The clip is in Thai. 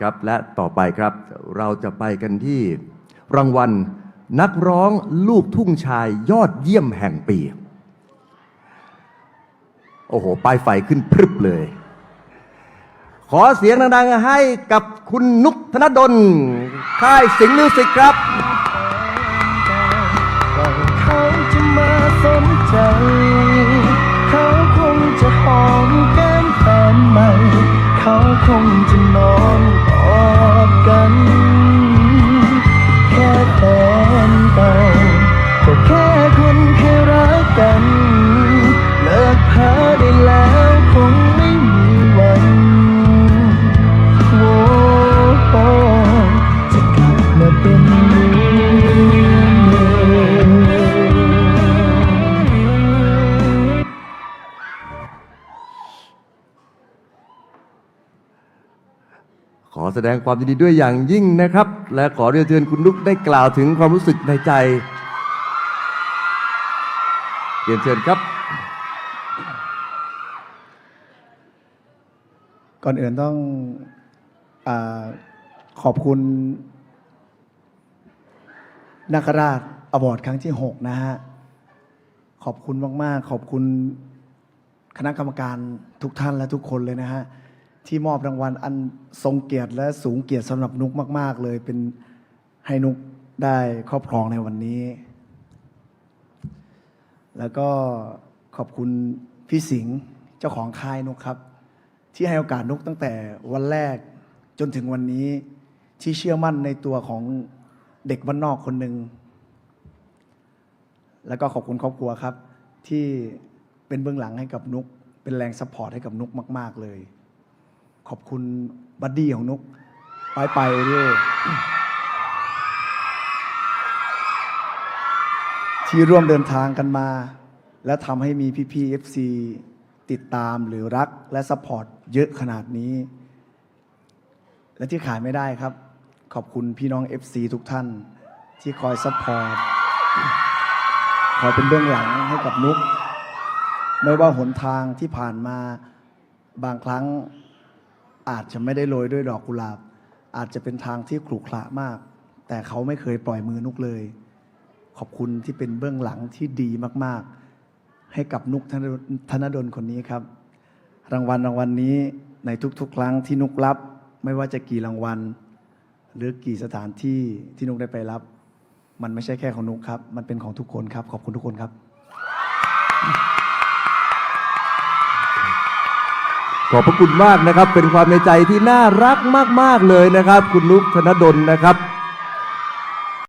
ครับและต่อไปครับเราจะไปกันที่รางวัลนักร้องลูกทุ่งชายยอดเยี่ยมแห่งปี โอ้โห ป้ายไฟขึ้นพรึบเลย ขอเสียงดังๆให้กับคุณนุกธนดล ค่ายสิงห์มิวสิกครับเขาจะมาสนใจ เขาคงจะหอมแก้มแฟนใหม่ เขาคงจะนอน อดกัน แค่แต่ ขอแสดงความยินดีด้วยอย่างยิ่งนะครับ และขอเรียนเชิญคุณนุกได้กล่าวถึงความรู้สึกในใจเรียนเชิญครับ ก่อนอื่นต้องอขอบคุณนาคราชอวอร์ดครั้งที่ 6 นะฮะ ขอบคุณมาก ๆ ขอบคุณคณะกรรมการทุกท่านและทุกคนเลยนะฮะ ที่มอบรางวัลอันทรงเกียรติและสูงเกียรติสำหรับนุกมาก ๆ เลยเป็นให้นุกได้ครอบครองในวันนี้ แล้วก็ขอบคุณพี่สิงห์เจ้าของค่ายนุกครับ ที่ให้โอกาสนุกตั้งแต่วันแรกจนถึงวันนี้ที่เชื่อมั่นในตัวของเด็กบ้านนอกคนหนึ่งแล้วก็ขอบคุณครอบครัวครับ ที่เป็นเบื้องหลังให้กับนุก เป็นแรงซัพพอร์ตให้กับนุกมาก ๆ เลย ขอบคุณบัดดี้ของนุกไปไปด้วยที่ร่วมเดินทางกันมา และทำให้มีพี่ๆ FC ติดตามหรือรักและซัพพอร์ตเยอะขนาดนี้ และที่ขายไม่ได้ครับ ขอบคุณพี่น้อง FC ทุกท่านที่คอยซัพพอร์ตคอยเป็นเบื้องหลังให้กับนุก ไม่ว่าหนทางที่ผ่านมาบางครั้ง อาจจะไม่ได้โรยด้วยดอกกุหลาบ อาจจะเป็นทางที่ขรุขระมาก แต่เขาไม่เคยปล่อยมือนุกเลย ขอบคุณที่เป็นเบื้องหลังที่ดีมากๆ ให้กับนุกธนดลธนดลคนนี้ครับ รางวัลรางวัลนี้ในทุกๆ ครั้งที่นุกรับ ไม่ว่าจะกี่รางวัล หรือกี่สถานที่ที่นุกได้ไปรับ มันไม่ใช่แค่ของนุกครับ มันเป็นของทุกคนครับ ขอบคุณทุกคนครับ ขอบพระคุณมากนะครับ เป็นความในใจที่น่ารักมาก ๆ เลยนะครับ คุณนุกธนดลนะครับ